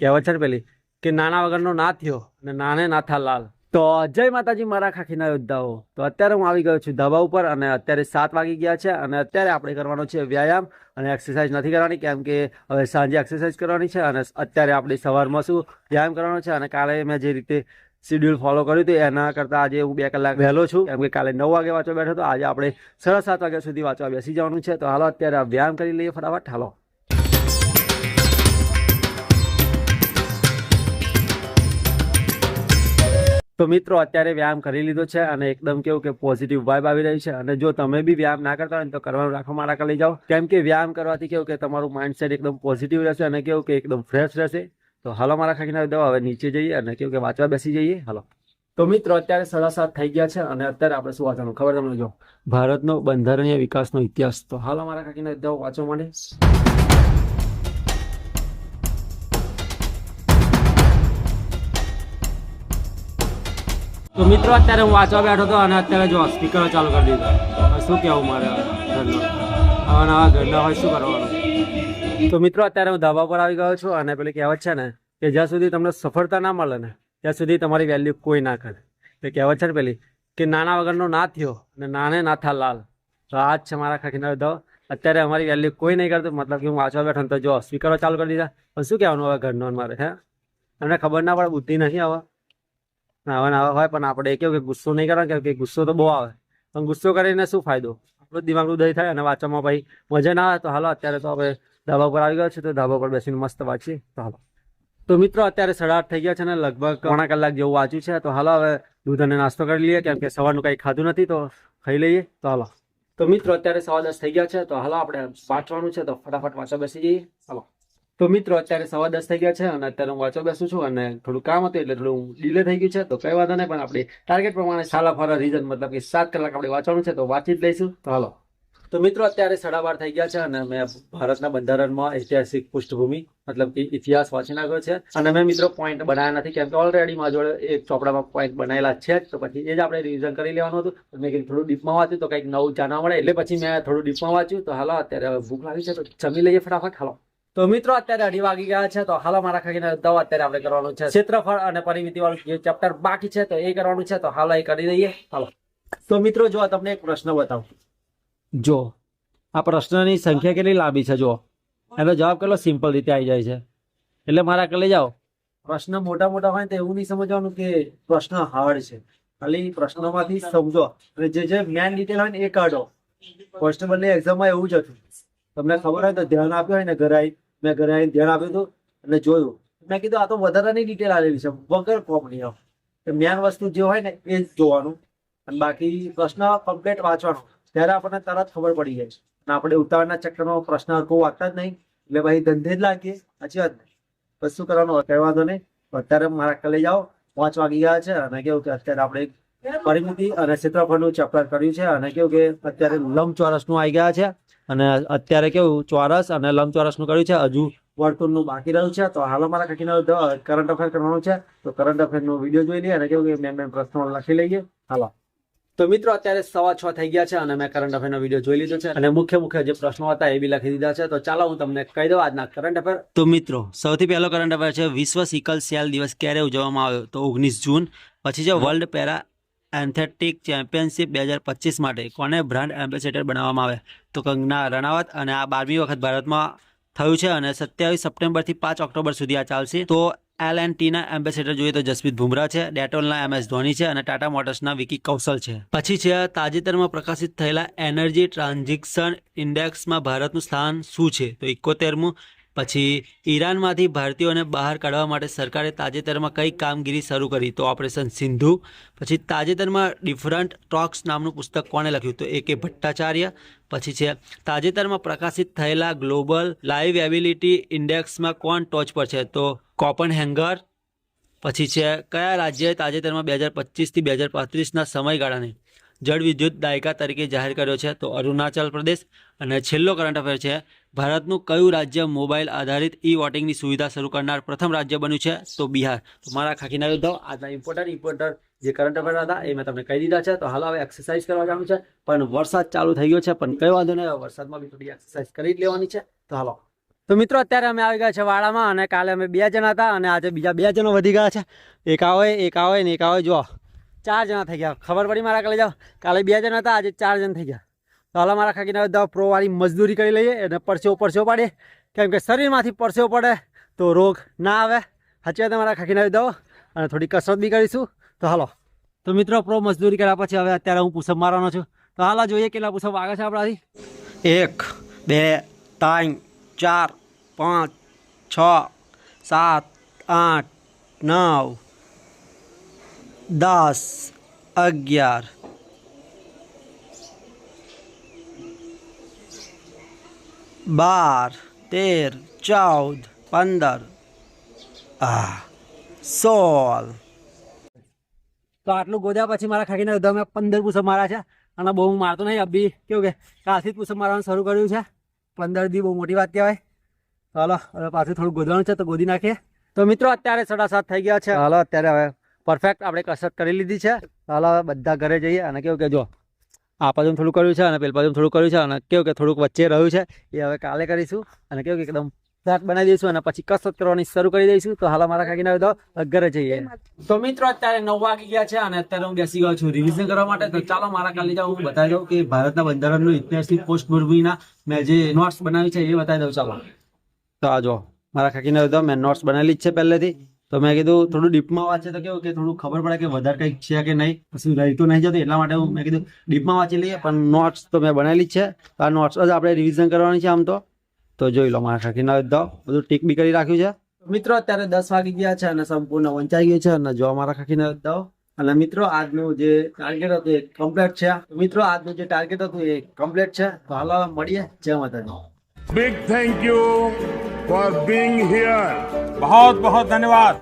કહેવત છે ને પેલી, કે નાના વગરનો ના થયો અને નાને ના થા લાલ. તો જય માતાજી, મારા ખાખીના યોદ્ધાઓ. તો અત્યારે હું આવી ગયો છું ધાબા ઉપર અને અત્યારે સાત વાગી ગયા છે અને અત્યારે આપણે કરવાનો છે વ્યાયામ અને એક્સરસાઇઝ નથી કરવાની, કેમ કે હવે સાંજે એક્સરસાઇઝ કરવાની છે અને અત્યારે આપણે સવારમાં શું વ્યાયામ કરવાનો છે અને કાલે મેં જે રીતે શિડ્યુલ ફોલો કર્યું હતું, એના કરતાં આજે હું બે કલાક વહેલો છું, કેમ કે કાલે નવ વાગે વાંચવા બેઠો હતો, આજે આપણે સાડા સાત વાગ્યા સુધી વાંચવા બેસી જવાનું છે. તો હાલો, અત્યારે વ્યાયામ કરી લઈએ ફટાફટ, હાલો. તો મિત્રો, અત્યારે વ્યાયામ કરી લીધો છે અને એકદમ કેવું કે પોઝિટિવ વાઇબ આવી રહી છે. અને જો તમે બી વ્યાયામ ના કરતા હોય તો કરવાનું રાખો, મારા લઈ જાઓ. કેમ કે વ્યાયામ કરવાથી કેવું કે તમારું માઇન્ડસેટ એકદમ પોઝિટિવ રહેશે અને કેવું કે એકદમ ફ્રેશ રહેશે. તો હાલો, મારા ખાખીના દવા, હવે નીચે જઈએ અને કેવું કે વાંચવા બેસી જઈએ. હાલો. તો મિત્રો, અત્યારે સાડા સાત થઈ ગયા છે અને અત્યારે આપણે શું વાંચવાનું? ખબર તમને જો? ભારતનો બંધારણીય વિકાસનો ઇતિહાસ. તો હાલો, મારા ખાખીના દવા વાંચવા માટે. તો મિત્રો, અત્યારે હું વાંચવા બેઠો હતો અને અત્યારે જો સ્પીકર ચાલુ કરી દીધો. શું કહેવું મારે ઘરનું? આવા નવા ઘરના હોય શું કરવાનું? તો મિત્રો, અત્યારે હું ધાબા પર આવી ગયો છું અને પેલી કહેવત છે ને કે જ્યાં સુધી તમને સફળતા ના મળે ને, ત્યાં સુધી તમારી વેલ્યુ કોઈ ના કરે. એ કહેવત છે ને પેલી, કે નાના વગરનો ના થયો અને નાને ના થા લાલ. તો આ જ છે મારા ખાખીના ધાવ અત્યારે અમારી વેલ્યુ કોઈ નહીં કરતું, મતલબ કે હું વાંચવા બેઠો તો જો સ્પીકરો ચાલુ કરી દીધા. પણ શું કહેવાનું હવે ઘરનો મારે, હે? અમને ખબર ના પડે, બુદ્ધિ નથી હવે. આવા હોય, પણ આપણે કેવું કે ગુસ્સો નહીં કરવાનો કે ગુસ્સો તો બહુ આવે. પણ ગુસ્સો કરીને શું ફાયદો? આપણું દિમાગ ઉદય થાય અને વાંચવામાં ભાઈ મજા ના આવે, તો હાલો, અત્યારે તો આપણે ધાબા પર આવી ગયા છે, તો ધાબા પર બેસીને મસ્ત વાંચીએ, તો હાલો. તો મિત્રો, અત્યારે સાડા થઈ ગયા છે ને લગભગ પોણા કલાક જેવું વાંચ્યું છે, તો હાલો, હવે દૂધ અને નાસ્તો કરી લઈએ, કેમ કે સવારનું કંઈ ખાધું નથી, તો ખાઈ લઈએ, તો હાલો. તો મિત્રો, અત્યારે સવા દસ થઈ ગયા છે, તો હાલો, આપણે વાંચવાનું છે, તો ફટાફટ વાંચવા બેસી જઈએ, હાલો. તો મિત્રો, અત્યારે સવા દસ થઈ ગયા છે અને અત્યારે હું વાંચવા બેસું છું અને થોડું કામ હતું એટલે થોડું ડીલે થઈ ગયું છે, તો કઈ વાંધો નહીં, પણ આપણે ટાર્ગેટ પ્રમાણે સાલા ફારા રીઝન મતલબ કે સાત કલાક આપણે વાંચવાનું છે, તો વાંચી જ લઈશું. તો હાલો. તો મિત્રો, અત્યારે સાડા બાર થઈ ગયા છે અને મેં ભારતના બંધારણમાં ઐતિહાસિક પૃષ્ઠભૂમિ, મતલબ કે ઇતિહાસ વાંચી નાખ્યો છે. અને મેં મિત્રો પોઈન્ટ બનાવ્યા નથી, કેમ કે ઓલરેડી મારા જોડે એક ચોપડામાં પોઈન્ટ બનાવેલા છે તો પછી એ જ આપણે રિવિઝન કરી લેવાનું હતું. મેં કીધું થોડું ડીપમાં વાંચ્યું તો કંઈક નવું જાણવા મળે, એટલે પછી મેં થોડું ડીપમાં વાંચ્યું. તો હાલો, અત્યારે ભૂખ લાગી છે, તો જમી લઈએ ફટાફટ. હાલો. તો મિત્રો, અત્યારે અઢી વાગી ગયા છે, તો હાલો મારા ખાખીના દવા અત્યારે આપણે કરવાનું છે. ક્ષેત્રફળ અને પરિમિતિ વાળું ચેપ્ટર બાકી છે, તો એ કરવાનું છે, તો હાલો એ કરી દઈએ. હાલો. તો મિત્રો, જો તમને એક પ્રશ્ન બતાવું. જો, આ પ્રશ્નની સંખ્યા કેટલી લાંબી છે, જો? એનો જવાબ કેટલો સિમ્પલ રીતે આવી જાય છે. એટલે મારા કલે જાઓ. પ્રશ્ન મોટા મોટા હોય તો એવું નહીં સમજવાનું કે પ્રશ્ન હાર્ડ છે. ખાલી પ્રશ્નોમાંથી સમજો. અને જે જે મેન ડિટેલ હોય ને એ કાઢો. કોન્સ્ટેબલની એક્ઝામમાં એવું જ હતું. તમને ખબર હોય તો ધ્યાન આપ્યું હોય ને, ઘરે આવી મેં ઘરે આવીને ધ્યાન આપ્યું હતું અને જોયું. મેં કીધું, આ તો વધારાની ડિટેલ આવેલી છે. વગર કોમની આમ. મેન વસ્તુ જે હોય ને, એ જોવાનું. અને બાકી પ્રશ્ન કમ્પ્લેટ વાંચવાનો. ત્યારે આપણને તરત ખબર પડી જાય. અને આપણે ઉતાવળના ચક્કરમાં પ્રશ્ન હરખું વાંચતા જ નહીં. એટલે ભાઈ ધંધે જ લાગીએ. સાચી વાત ને? બસ શું કરવાનું? કઈ વાંધો નહીં. અત્યારે મારા કલે જાઓ. પાંચ વાગી ગયા છે અને કેવું કે અત્યારે આપણે પરિમિતિ અને ક્ષેત્રફળનું ચેપ્ટર કર્યું છે અને કેવું કે અત્યારે લંબચોરસનું આવી ગયા છે. અને અત્યારે કેવું ચોરસ અને લંબચોરસનું કર્યું છે. હજુ વર્તુળનું બાકી રહ્યું છે. તો હાલ અમારા કાકીના કરંટ અફેર કરવાનું છે. તો કરંટ અફેરનો વીડિયો જોઈ લઈએ અને કેવું કે મેં મેં પ્રશ્નો લખી લઈએ. હાલો. તો મિત્રો અત્યારે સવા છ થઈ ગયા છે અને મેં કરંટ અફેરનો વીડિયો જોઈ લીધો છે અને મુખ્ય મુખ્ય જે પ્રશ્નો હતા એ બી લખી દીધા છે. તો ચાલો હું તમને કહી દઉં આજના કરંટ અફેર તો મિત્રો સૌથી પહેલો કરંટ અફેર છે. વિશ્વ સિકલ સેલ દિવસ ક્યારે ઉજવવામાં આવ્યો? તો ઓગણીસ જૂન. પછી છે વર્લ્ડ પેરા એન્થેટિક ચેમ્પિયનશિપ બે હજાર પચીસ માટે કોને બ્રાન્ડ એમ્બેસેડર બનાવવામાં આવે? તો કંગના રણાવત અને આ બારમી વખત ભારતમાં થયું છે અને સત્યાવીસ સપ્ટેમ્બરથી પાંચ ઓક્ટોબર સુધી આ ચાલશે. તો એલ એન્ડ ટીના એમ્બેસેડર જોઈએ તો જસપ્રીત બુમરા છે, ડેટોલના એમ એસ ધોની છે અને ટાટા મોટર્સના વિકી કૌશલ છે. પછી છે તાજેતરમાં પ્રકાશિત થયેલા એનર્જી ટ્રાન્ઝેક્શન ઇન્ડેક્સમાં ભારતનું સ્થાન શું છે? તો એકોતેરમું પછી ઈરાનમાંથી ભારતીયોને બહાર કાઢવા માટે સરકારે તાજેતરમાં કઈ કામગીરી શરૂ કરી? તો ઓપરેશન સિંધુ, પછી તાજેતરમાં ડિફરન્ટ ટોક્સ નામનું પુસ્તક કોણે લખ્યું? તો એ કે ભટ્ટાચાર્ય, પછી છે, તાજેતરમાં પ્રકાશિત થયેલા ગ્લોબલ લાઈવ એબિલિટી ઇન્ડેક્સમાં કોણ ટોચ પર છે? તો કોપન હેંગર પછી છે, કયા રાજ્યએ તાજેતરમાં બે હજાર પચીસથી બે હજાર પાંત્રીસના સમયગાળાને જળ વિદ્યુત દાયકા તરીકે જાહેર કર્યો છે તો અરુણાચલ પ્રદેશ અને છેલ્લો કરંટ અફેર છે. ભારતનું કયું રાજ્ય મોબાઈલ આધારિત ઈ વોટિંગની સુવિધા શરૂ કરનાર પ્રથમ રાજ્ય બન્યું છે? તો બિહાર. તો મારા ખાખીના યોદ્ધાઓ આજના ઇમ્પોર્ટન્ટ ઇમ્પોર્ટન્ટ જે કરંટ અફેર હતા એ મેં તમને કહી દીધા છે. તો હાલ હવે એક્સરસાઇઝ કરવા જવાનું છે. પણ વરસાદ ચાલુ થઈ ગયો છે, પણ કયો વાંધો નહીં. વરસાદમાં બી થોડી એક્સરસાઇઝ કરી જ લેવાની છે. તો હાલો. તો મિત્રો, અત્યારે અમે આવી ગયા છે વાડામાં અને કાલે અમે બે જણા હતા અને આજે બીજા બે જણા વધી ગયા છે. એક આવે એક આવે ને એક આવે જો ચાર જણા થઈ ગયા. ખબર પડી મારા કાલે? જાઓ. કાલે બે જણા હતા, આજે ચાર જણ થઈ ગયા. તો હાલ મારા ખાકીને બધા પ્રોવાળી મજદૂરી કરી લઈએ અને પરસેવો પરસેવો પાડીએ. કેમ કે શરીરમાંથી પરસેવો પડે તો રોગ ના આવે. સાચી વાત મારા ખાકીને દો અને થોડી કસરત બી કરીશું. તો હાલો. તો મિત્રો, પ્રો મજદૂરી કર્યા પછી હવે અત્યારે હું પુષપ મારવાનો છું. તો હાલ, જોઈએ કેટલા પુષપ વાગે છે આપણાથી. એક, બે, ત્રણ, ચાર, પાંચ, છ, સાત, આઠ, નવ દસ અગિયાર. બાર તેર ચૌદ પંદર. આ સોળ. તો આટલું ગોદ્યા પછી મારા ખાકીને બધા પંદર પુષપ માર્યા છે. અને બહુ હું મારતો નહીં અભી. કેવું કે કાલથી જ પુષપ મારવાનું શરૂ કર્યું છે. પંદર દી બહુ મોટી વાત કહેવાય. ચાલો હવે પાછું થોડું ગોદવાનું છે તો ગોદી નાખીએ. તો મિત્રો અત્યારે સાડા સાત થઈ ગયા છે. હાલો અત્યારે હવે પરફેક્ટ આપણે કસરત કરી લીધી છે. હાલો બધા ઘરે જઈએ અને કેવું કે જો આ બાજુ થોડું કર્યું છે અને પેલ બાજુ થોડું કર્યું છે અને કેવું કે થોડુંક વચ્ચે રહ્યું છે. એ હવે કાલે કરીશું અને કેવું કે એકદમ ફ્લેટ બનાવી દઈશું અને પછી કસરત કરવાની શરૂ કરી દઈશું. તો હાલ મારા કાકીને આવ્યો તો ઘરે જઈએ. તો મિત્રો અત્યારે નવ વાગી ગયા છે અને અત્યારે હું બેસી ગયો છું રિવિઝન કરવા માટે. તો ચાલો મારા કાલે જાઉં. હું બતાવી દઉં કે ભારતના બંધારણનું પોસ્ટ મૂવીના મેં જે નોટ્સ બનાવી છે એ બતાવી દઉં. ચાલો. તો આ જો મારા કાકીને આવ્યો તો મેં નોટ્સ બનાવેલી જ છે પહેલેથી. તો મેં કીધું થોડું ડીપમાં વાંચે તો કેવું કે થોડું ખબર પડે કે વધારે કંઈક છે કે નહીં. પછી રહેતું નહીં જતું, એટલા માટે મેં કીધું ડીપમાં વાંચી લઈએ, પણ નોટ્સ તો મેં બનાવેલી છે. આ નોટ્સ જ આપણે રિવિઝન કરવાની છે આમ તો. તો જોઈ લો મારા ખાખી સખીના દાવ બધું ટીક બી કરી રાખ્યું છે. મિત્રો, અત્યારે દસ વાગી ગયા છે અને સંપૂર્ણ વંચાઈ ગયું છે અને જો મારા ખખીના દાવ અને મિત્રો, આજનું જે ટાર્ગેટ હતું એ કમ્પ્લેટ છે. મિત્રો, આજનું જે ટાર્ગેટ હતું એ કમ્પ્લીટ છે. તો હાલો મળીએ. જય માતાજી. Big thank you for being here બહુ બહુ ધન્યવાદ.